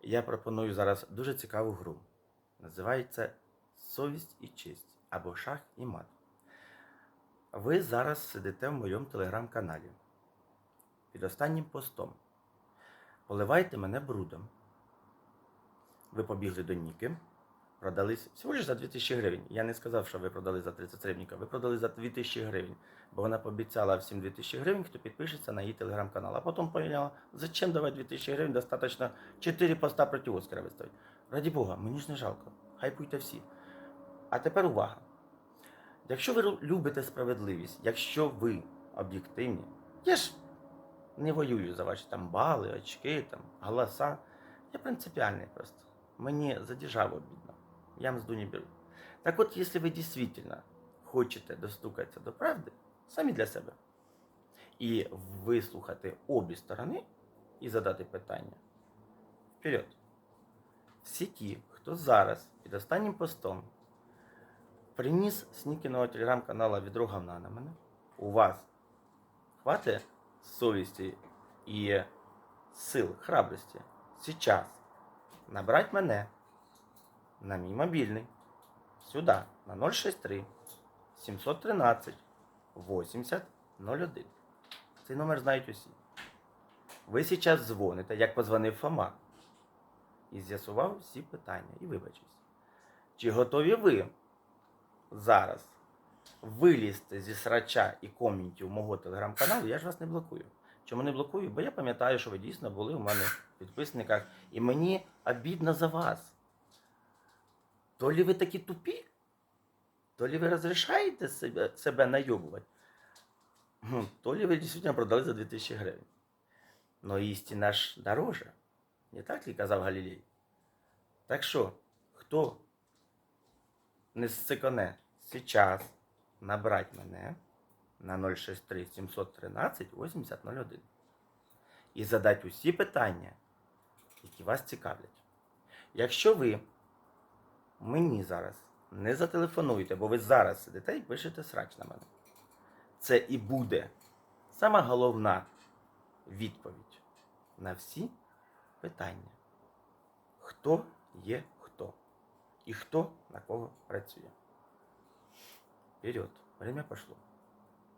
Я пропоную зараз дуже цікаву гру. Називається Совість і честь або шах і мат. Ви зараз сидите в моєму телеграм-каналі під останнім постом. Поливайте мене брудом. Ви побігли до Ніки, продались всього лиш за 2000 гривень. Я не сказав, що ви продали за 30 гривень, ви продали за 2000 гривень, бо вона пообіцяла всім 2000 гривень, хто підпишеться на її телеграм-канал. А потім поняла, зачем давати 2000 гривень, достатньо 4 поста проти Оскара виставити. Раді Бога, мені ж не жалко. Хай пуйте всі. А тепер увага. Якщо ви любите справедливість, якщо ви об'єктивні, я ж не воюю за ваші там бали, очки, там, голоса. Я принципиальный просто. Мені за державу обидно. Я мзду не беру. Так от, якщо ви дійсно хочете достукатися до правди, самі для себе, і вислухати обі сторони і задати питання, вперед. Всі ті, хто зараз під останнім постом. Приніс з Нікіного телеграм-канала відро говна на мене, у вас хватить совісті і сил, храбрості сейчас набрать мене на мій мобільний сюди на 063 713 80 01. Цей номер знають усі. Ви зараз дзвоните, як позвонив Фома, і з'ясував всі питання і вибачився. Чи готові ви зараз вилізти зі срача і коментів мого телеграм-каналу? Я ж вас не блокую. Чому не блокую? Бо я пам'ятаю, що ви дійсно були у мене в підписниках, і мені обідно за вас. То лі ви такі тупі? То лі ви розрішаєте себе, себе найобувати? То лі ви дійсно продали за 2000 гривень. Но істина ж дороже. Не так ли казав Галілей? Так що, хто не зциконе сейчас набрать мене на 063 713 8001 і задати усі питання, які вас цікавлять. Якщо ви мені зараз не зателефонуйте, бо ви зараз сидите і пишете срач на мене, це і буде сама головна відповідь на всі питання. Хто є хто? І хто на кого працює. Вперед, время пошло.